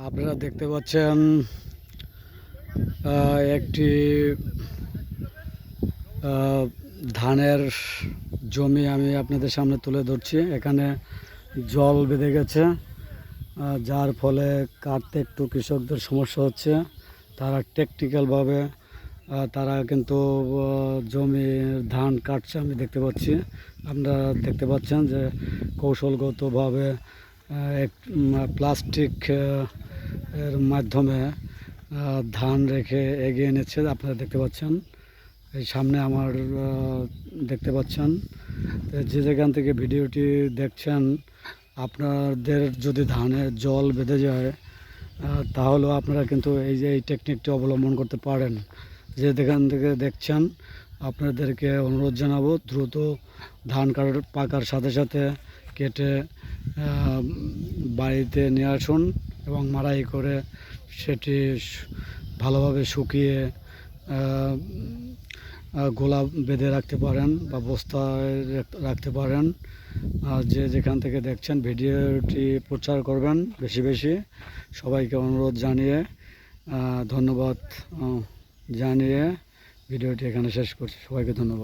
আপনারা দেখতে পাচ্ছেন একটি ধানের জমি আমি আপনাদের সামনে তুলে ধরছি। এখানে জল বেঁধে গেছে যার ফলে কাটতে একটু কৃষকদের সমস্যা হচ্ছে। তারা টেকনিক্যালভাবে তারা কিন্তু জমির ধান কাটছে, আমি দেখতে পাচ্ছি। আপনারা দেখতে পাচ্ছেন যে কৌশলগতভাবে এক প্লাস্টিক এর মাধ্যমে ধান রেখে এগিয়ে নিচ্ছে আপনারা দেখতে পাচ্ছেন। এই সামনে আমার দেখতে পাচ্ছেন। যে যেখান থেকে ভিডিওটি দেখছেন, আপনাদের যদি ধানের জল বেঁধে যায় তাহলেও আপনারা কিন্তু এই যে, এই টেকনিকটি অবলম্বন করতে পারেন। যে যেখান থেকে দেখছেন, আপনাদেরকে অনুরোধ জানাব, দ্রুত ধান কাটার, পাকার সাথে সাথে কেটে বাড়িতে নিয়ে আসুন। এবং মাড়াই করে সেটি ভালোভাবে শুকিয়ে গোলা বেঁধে রাখতে পারেন বা বস্তায় রাখতে পারেন। যে যেখান থেকে দেখছেন ভিডিওটি প্রচার করবেন বেশি বেশি, সবাইকে অনুরোধ জানিয়ে ধন্যবাদ জানিয়ে ভিডিওটি এখানে শেষ করছি। সবাইকে ধন্যবাদ।